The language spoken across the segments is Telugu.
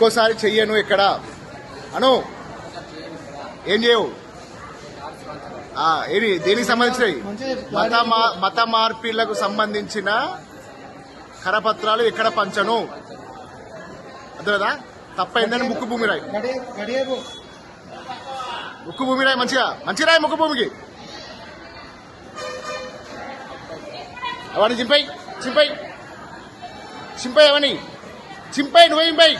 ఇంకోసారి చెయ్యను ఇక్కడ. అను ఏం చేయవు? ఏది దేనికి సంబంధించినవి? మత మత మార్పిళ్ళకు సంబంధించిన కరపత్రాలు ఎక్కడ పంచను. అర్థమేదా? తప్పైందని ముక్కు భూమి రాయి. ముక్కు భూమి రాయి మంచిగా. మంచి రాయి ముక్కు భూమికి. అవన్నీ చింపై చింపై చింపై అవని చింపై నువ్వే చింపై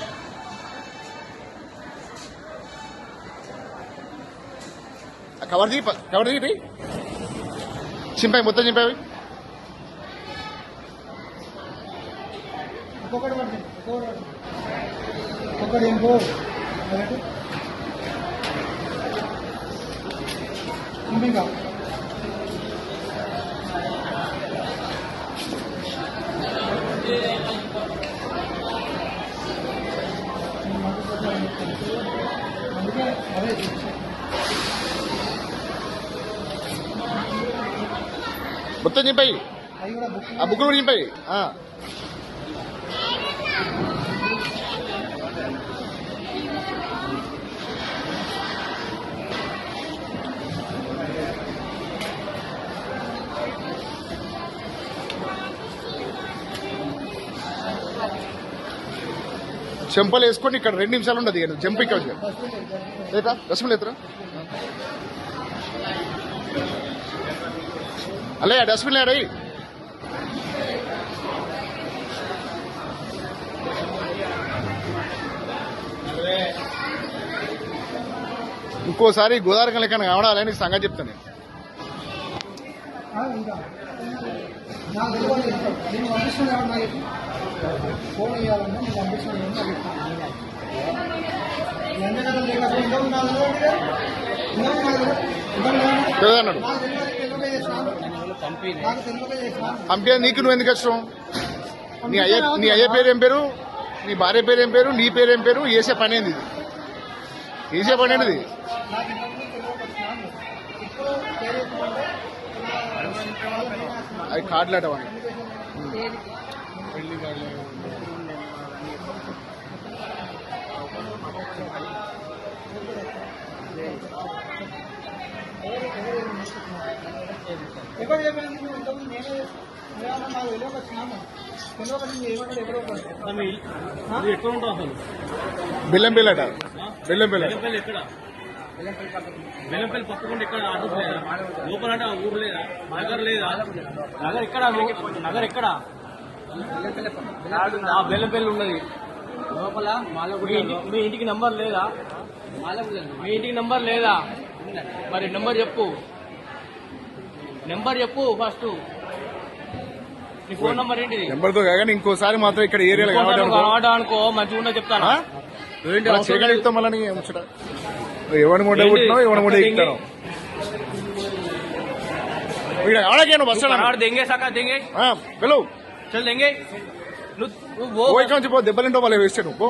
కవర్ తీ కవర్ తీ చింపై మొత్తం చింపై ఒక్కొక్కటి పడుతుంది ఒక్కొక్కటి పడుతుంది ఒక్కొక్కటి ఇంకో అదొకటి. ఇంకా అందుకే అదే మొత్తం నింపాయి ఆ బుక్కులు కూడా నింపాయి చెంపలు వేసుకొని ఇక్కడ రెండు నిమిషాలు ఉండదు ఇక ఇక్కడ వచ్చి. లేదా రసం లేదురా? అలే డస్ట్బిన్ లేడీ ఇంకోసారి గోదావరి లెక్కన కావడాలని నీకు సంగతి చెప్తాను ఫోన్ అన్నాడు నాకు తెలియదు, తెలియక చేసినాను. పంపే నీకు నువ్వు ఎందుకు వచ్చావు నీ అయ్య నీ అయ్య పేరు ఏం పేరు? నీ భార్య పేరు ఏం పేరు? నీ పేరు ఏం పేరు? వేసే పని ఏంది వేసే పని? నాకు ఇంతకు ముందు తెలియక వచ్చినాను. ఇప్పుడు పేరు చెప్పుకుంటే నా- అవి కార్డులు అటవని ఎక్కడ చెప్పాను నువ్వు ఇంతకుముందు నేనే నాకు తెలియక వచ్చినాను తెలియక నేను ఏమన్నా ఎక్కడో ఒకటి. నువ్వు ఎక్కడ ఉంటావు అసలు? బెల్లం బిల్ అట. బెల్లం బిల్ అట. బెల్లంపల్లి ఎక్కడ? బెల్లంపల్లి పక్కకుండా ఎక్కడ? లేదా? లోపల అంటే ఆ ఊరు లేదా? నగర్ లేదా? నగర్ ఎక్కడ? నగర్ ఎక్కడ? ఆ బెల్లంపల్లి ఉన్నది. లోపల మీ ఇంటి- మీ ఇంటికి నంబర్ లేదా? మీ ఇంటికి నంబర్ లేదా? మరి నెంబర్ చెప్పు. నెంబర్ చెప్పు ఫస్ట్. నీ ఫోన్ నంబర్ ఏంటిది? నెంబర్తో కాగానే ఇంకోసారి మాత్రం ఇక్కడ ఏరియాలో కావడం అనుకో మంచిగా చెప్తాను. మళ్ళీ ముచ్చట? ఎవరిని మూట పుట్టినావు ఎవరిని మూట ఎక్కుతాను ఇక్కడ ఎవడకేను దెంగే దెబ్బలింటో వాళ్ళు. వేస్తే నువ్వు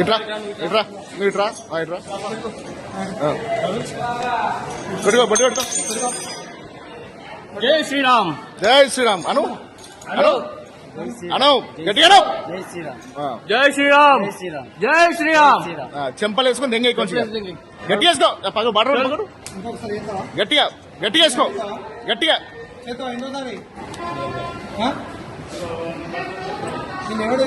ఇట్రా. ఇట్రా. జై శ్రీరామ్ జై శ్రీరామ్ అను అను అను గట్టిగా జై శ్రీరామ్ జై శ్రీరామ్ చెంపలు వేసుకొని దెంగ గట్టి వేసుకో పగ బటర్ గట్టిగా గట్టిగా వేసుకో గట్టిగా ఎవడే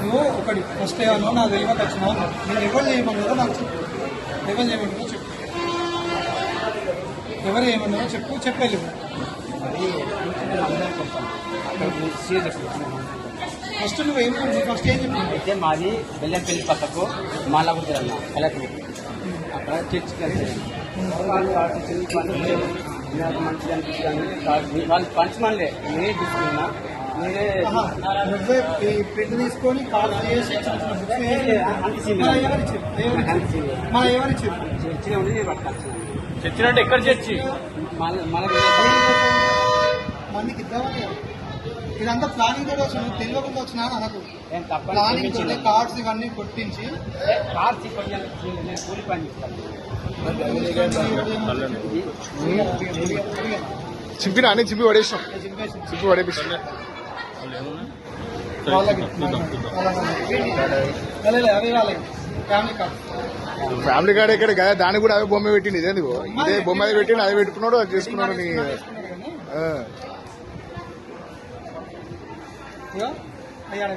నువ్వు ఒకటి. ఫస్ట్ ఏమన్నా నాకు తెలియక వచ్చినావు నేను ఎవరు చేయమన్నారో నాకు చెప్పు. ఎవరు చేయమన్నారో చెప్పు. ఎవరు ఏమన్నారో చెప్పు చెప్పలేదు ఫస్ట్ నువ్వు ఏం ఫస్ట్ ఏం చెప్పు? అయితే మాది బెల్లంపల్లి పక్కకు మాలగుడి అన్న కలెక్టర్. అక్కడ చర్చికి వెళ్తాను వాళ్ళు ఆ అనిపిస్తుంది వాళ్ళు పంచమనిలే నేను తీసుకున్నా నువ్వే ప్రింట్ తీసుకొని కాల్ చేసి మన ఎవరిచ్చారు చచ్చినట్టు ఎక్కడ చర్చి? మందికి ఇద్దామని. ఇదంతా ప్లానింగ్ తోటి వచ్చిన తెలియకుండా వచ్చినా అనకు ప్లానింగ్ తోటి. కార్డ్స్ ఇవన్నీ కొట్టించి. కార్ చిప్పటి నేను కూలి పని చింపిన అన్ని చింపి పడేసినాం. చింపి పడేపిస్తాం వాళ్ళకి వాళ్ళకి అవి వాళ్ళకి ఫ్యామిలీ కార్డ్ ఎక్కడ ఇక్కడ కదా దానికి కూడా అదే బొమ్మ పెట్టింది ఇదే నువ్వు ఇదే బొమ్మ అది పెట్టిండు అది పెట్టుకున్నాడు అది చేసుకున్నాడు నీ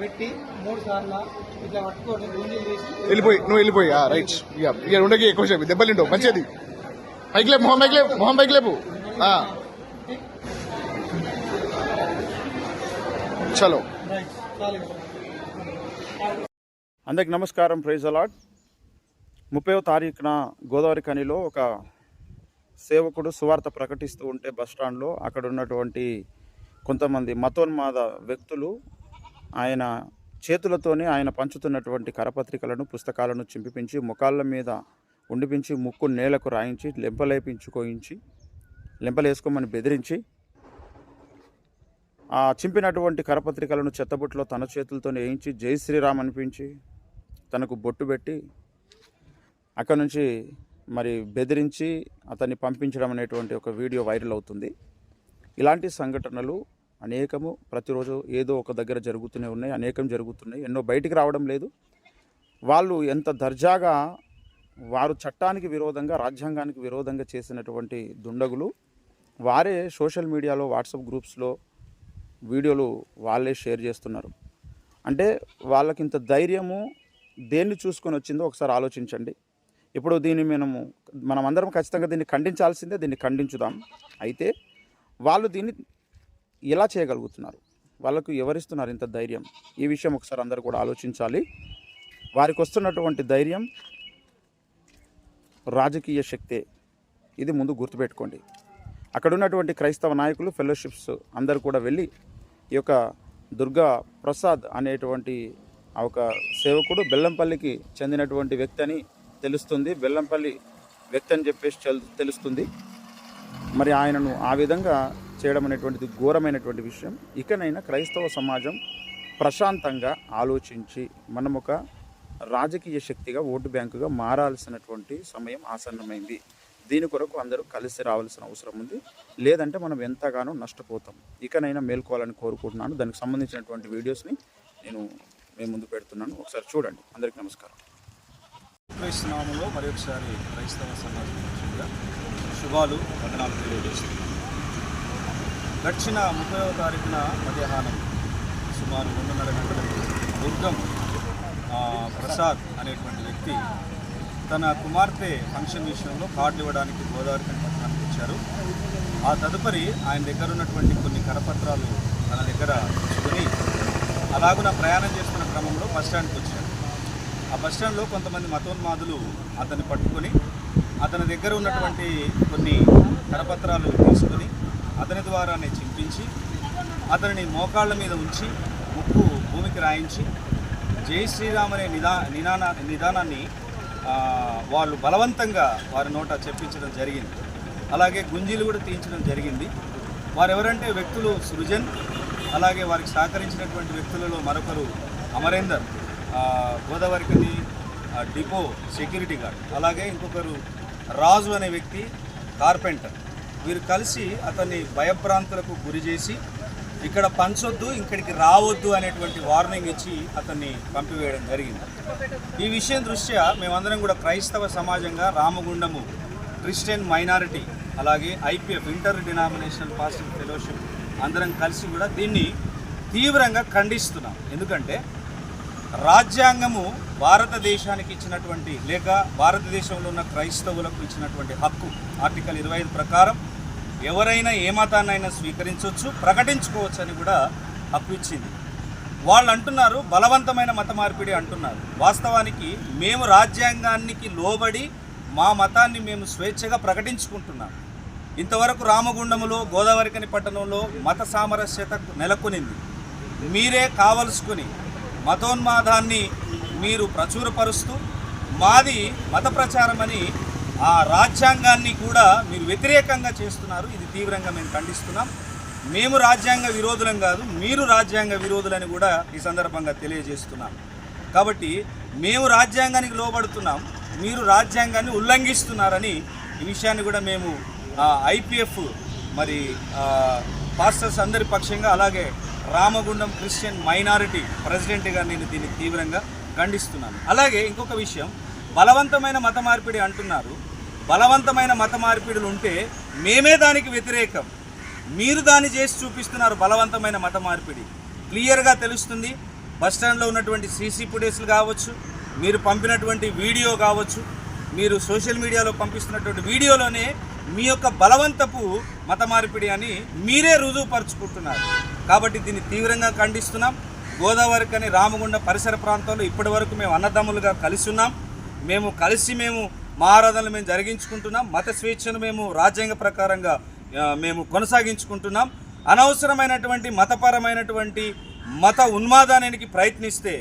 పెట్టి మూడు సార్లు ఇట్లా పట్టుకొని గుంజీలు తీసి వెళ్ళిపోయి నువ్వు వెళ్ళిపోయి. ఆ, రైట్. ఇక ఇక ఉండకి ఎక్కువ సేపు. దెబ్బలు మంచిది. పైకి లేపు మొహం పైకి లేపు మొహం పైకి లేపు. చలో. అందరికి నమస్కారం ప్రైజ్ అలాట్ ముప్పైవ తారీఖున గోదావరి ఖనిలో ఒక సేవకుడు సువార్త ప్రకటిస్తూ ఉంటే బస్ స్టాండ్లో అక్కడ ఉన్నటువంటి కొంతమంది మతోన్మాద వ్యక్తులు ఆయన చేతులతోనే ఆయన పంచుతున్నటువంటి కరపత్రికలను పుస్తకాలను చింపిపించి ముఖాళ్ళ మీద ఉండిపించి ముక్కు నేలకు రాయించి లెంపలేపించుకోయించి లెంపలేసుకోమని బెదిరించి చింపినటువంటి కరపత్రికలను చెత్తబుట్టలో తన చేతులతో వేయించి జై శ్రీరామ్ అనిపించి తనకు బొట్టు పెట్టి అక్కడ నుంచి మరి బెదిరించి అతన్ని పంపించడం అనేటువంటి ఒక వీడియో వైరల్ అవుతుంది. ఇలాంటి సంఘటనలు అనేకము ప్రతిరోజు ఏదో ఒక దగ్గర జరుగుతూనే ఉన్నాయి అనేకం జరుగుతున్నాయి. ఎన్నో బయటికి రావడం లేదు. వాళ్ళు ఎంత దర్జాగా వారు చట్టానికి విరోధంగా రాజ్యాంగానికి విరోధంగా చేసినటువంటి దుండగులు వారే సోషల్ మీడియాలో వాట్సాప్ గ్రూప్స్లో వీడియోలు వాళ్ళే షేర్ చేస్తున్నారు. అంటే వాళ్ళకి ఇంత ధైర్యము దేన్ని చూసుకొని వచ్చిందో ఒకసారి ఆలోచించండి. ఇప్పుడు దీన్ని మనము మనం అందరం ఖచ్చితంగా దీన్ని ఖండించాల్సిందే దీన్ని ఖండించుదాం. అయితే వాళ్ళు దీన్ని ఎలా చేయగలుగుతున్నారు? వాళ్ళకు ఎవరిస్తున్నారు ఇంత ధైర్యం? ఈ విషయం ఒకసారి అందరూ కూడా ఆలోచించాలి. వారికి వస్తున్నటువంటి ధైర్యం రాజకీయ శక్తే. ఇది ముందు గుర్తుపెట్టుకోండి. అక్కడ ఉన్నటువంటి క్రైస్తవ నాయకులు ఫెలోషిప్స్ అందరు కూడా వెళ్ళి ఈ యొక్క దుర్గా ప్రసాద్ అనేటువంటి ఒక సేవకుడు బెల్లంపల్లికి చెందినటువంటి వ్యక్తి అని తెలుస్తుంది. బెల్లంపల్లి వ్యక్తి అని చెప్పేసి తెలుస్తుంది. మరి ఆయనను ఆ విధంగా చేయడం అనేటువంటిది ఘోరమైనటువంటి విషయం. ఇకనైనా క్రైస్తవ సమాజం ప్రశాంతంగా ఆలోచించి మనం ఒక రాజకీయ శక్తిగా ఓటు బ్యాంకుగా మారాల్సినటువంటి సమయం ఆసన్నమైంది. దీని కొరకు అందరూ కలిసి రావాల్సిన అవసరం ఉంది. లేదంటే మనం ఎంతగానో నష్టపోతాం. ఇకనైనా మేల్కోవాలని కోరుకుంటున్నాను. దానికి సంబంధించినటువంటి వీడియోస్ని నేను మేము ముందు పెడుతున్నాను. ఒకసారి చూడండి. అందరికీ నమస్కారం. క్రైస్తనామంలో మరి ఒకసారి క్రైస్తవ సమాజంగా శుభాలు వందనాలు తెలియజేస్తున్నాను. గడిచిన ముప్పైవ తారీఖున మధ్యాహ్నం సుమారు రెండున్నర గంటలకు దుర్గం ప్రసాద్ అనేటువంటి వ్యక్తి తన కుమార్తె ఫంక్షన్ విషయంలో కార్డు ఇవ్వడానికి గోదావరి పట్టణానికి వచ్చారు. ఆ తదుపరి ఆయన దగ్గర ఉన్నటువంటి కొన్ని కరపత్రాలు తన దగ్గర ఉంచుకొని అలాగున ప్రయాణం చేస్తున్న క్రమంలో బస్ స్టాండ్కి వచ్చాడు ఆ బస్ స్టాండ్లో కొంతమంది మతోన్మాదులు అతన్ని పట్టుకొని అతని దగ్గర ఉన్నటువంటి కొన్ని కరపత్రాలు తీసుకొని అతని ద్వారానే చింపించి అతనిని మోకాళ్ళ మీద ఉంచి ముక్కు భూమికి రాయించి జై శ్రీరామ్ అనే నిదా నిదాన నిదానాన్ని వాళ్ళు బలవంతంగా వారి నోట చెప్పించడం జరిగింది. అలాగే గుంజీలు కూడా తీయించడం జరిగింది. వారెవరంటే వ్యక్తులు సృజన్ అలాగే వారికి సహకరించినటువంటి వ్యక్తులలో మరొకరు అమరేందర్ ఆ, గోదావరికని డిపో సెక్యూరిటీ గార్డ్ అలాగే ఇంకొకరు రాజు అనే వ్యక్తి కార్పెంటర్. వీరు కలిసి అతన్ని భయభ్రాంతులకు గురి చేసి ఇక్కడ పంచొద్దు ఇక్కడికి రావద్దు అనేటువంటి వార్నింగ్ ఇచ్చి అతన్ని పంపివేయడం జరిగింది. ఈ విషయం దృష్ట్యా మేమందరం కూడా క్రైస్తవ సమాజంగా రామగుండము క్రిస్టియన్ మైనారిటీ అలాగే IPF inter denominational pastoring fellowship అందరం కలిసి కూడా దీన్ని తీవ్రంగా ఖండిస్తున్నాం. ఎందుకంటే రాజ్యాంగము భారతదేశానికి ఇచ్చినటువంటి లేక భారతదేశంలో ఉన్న క్రైస్తవులకు ఇచ్చినటువంటి హక్కు ఆర్టికల్ ఇరవై ఐదు ప్రకారం ఎవరైనా ఏ మతాన్నైనా స్వీకరించవచ్చు ప్రకటించుకోవచ్చు అని కూడా హక్కు ఇచ్చింది. వాళ్ళు అంటున్నారు బలవంతమైన మత మార్పిడి అంటున్నారు. వాస్తవానికి మేము రాజ్యాంగానికి లోబడి మా మతాన్ని మేము స్వేచ్ఛగా ప్రకటించుకుంటున్నాం. ఇంతవరకు రామగుండములో గోదావరికని పట్టణంలో మత సామరస్యత నెలకొనింది. మీరే కావలసుకుని మతోన్మాదాన్ని మీరు ప్రచురపరుస్తూ మాది మత ప్రచారం అని ఆ రాజ్యాంగాన్ని కూడా మీరు వ్యతిరేకంగా చేస్తున్నారు. ఇది తీవ్రంగా మేము ఖండిస్తున్నాం. మేము రాజ్యాంగ విరోధులం కాదు మీరు రాజ్యాంగ విరోధులని కూడా ఈ సందర్భంగా తెలియజేస్తున్నాం. కాబట్టి మేము రాజ్యాంగానికి లోబడుతున్నాం మీరు రాజ్యాంగాన్ని ఉల్లంఘిస్తున్నారని ఈ విషయాన్ని కూడా మేము ఐపీఎఫ్ మరి పాస్టర్స్ అందరి పక్షంగా అలాగే రామగుండం క్రిస్టియన్ మైనారిటీ ప్రెసిడెంట్గా నేను దీన్ని తీవ్రంగా ఖండిస్తున్నాను. అలాగే ఇంకొక విషయం బలవంతమైన మత మార్పిడి అంటున్నారు. బలవంతమైన మత మార్పిడులు ఉంటే మేమే దానికి వ్యతిరేకం. మీరు దాన్ని చేసి చూపిస్తున్నారు బలవంతమైన మత మార్పిడి. క్లియర్గా తెలుస్తుంది. బస్ స్టాండ్లో ఉన్నటువంటి సీసీ ఫుటేజ్లు కావచ్చు మీరు పంపినటువంటి వీడియో కావచ్చు మీరు సోషల్ మీడియాలో పంపిస్తున్నటువంటి వీడియోలోనే మీ యొక్క బలవంతపు మత మార్పిడి అని మీరే రుజువుపరుచుకుంటున్నారు. కాబట్టి దీన్ని తీవ్రంగా ఖండిస్తున్నాం. గోదావరి కానీ రామగుండ పరిసర ప్రాంతాల్లో ఇప్పటి వరకు మేము అన్నదమ్ములుగా కలిసి ఉన్నాం. మేము కలిసి మేము మా ఆరాధనలు మేము జరిగించుకుంటున్నాం మత స్వేచ్ఛను మేము రాజ్యాంగ ప్రకారంగా మేము కొనసాగించుకుంటున్నాం. అనవసరమైనటువంటి మతపరమైనటువంటి మత ఉన్మాదానికి ప్రయత్నిస్తే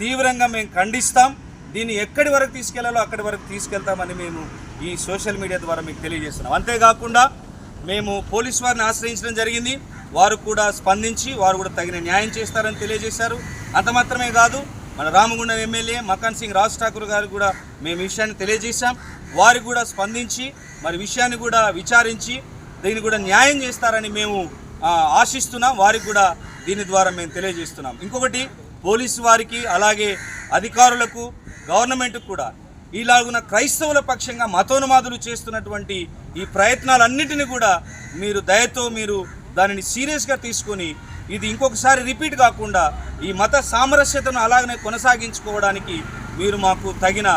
తీవ్రంగా మేము ఖండిస్తాం. దీన్ని ఎక్కడి వరకు తీసుకెళ్ళాలో అక్కడి వరకు తీసుకెళ్తామని మేము ఈ సోషల్ మీడియా ద్వారా మీకు తెలియజేస్తున్నాం. అంతేకాకుండా మేము పోలీస్ వారిని ఆశ్రయించడం జరిగింది. వారు కూడా స్పందించి వారు కూడా తగిన న్యాయం చేస్తారని తెలియజేశారు. అంత మాత్రమే కాదు మన రామగుండం ఎమ్మెల్యే మకాన్ సింగ్ రాజ్ ఠాకూర్ గారు కూడా మేము విషయాన్ని తెలియజేశాం. వారు కూడా స్పందించి మరి విషయాన్ని కూడా విచారించి దీన్ని కూడా న్యాయం చేస్తారని మేము ఆశిస్తున్నాం. వారికి కూడా దీని ద్వారా మేము తెలియజేస్తున్నాం. ఇంకొకటి పోలీసు వారికి అలాగే అధికారులకు గవర్నమెంట్కు కూడా ఇలాగున క్రైస్తవుల పక్షంగా మతోన్మాదులు చేస్తున్నటువంటి ఈ ప్రయత్నాలన్నింటినీ కూడా మీరు దయతో మీరు దానిని సీరియస్గా తీసుకొని ఇది ఇంకొకసారి రిపీట్ కాకుండా ఈ మత సామరస్యతను అలాగనే కొనసాగించుకోవడానికి మీరు మాకు తగిన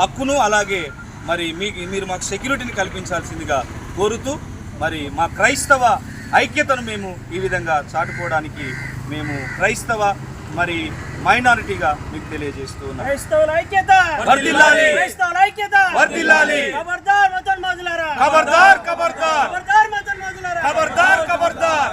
హక్కును అలాగే మరి మీకు మీరు మాకు సెక్యూరిటీని కల్పించాల్సిందిగా కోరుతూ మరి మా క్రైస్తవ ఐక్యతను మేము ఈ విధంగా చాటుకోవడానికి మేము క్రైస్తవ మరి మైనారిటీగా మీకు తెలియజేస్తూ ఉన్నాం. క్రైస్తవుల ఐక్యత! వర్ధిల్లాలి. క్రైస్తవుల ఐక్యత! వర్ధిల్లాలి. ఖబర్దార్ మతోన్మాదులారా! ఖబర్దార్ ఖబర్దార్ ఖబర్దార్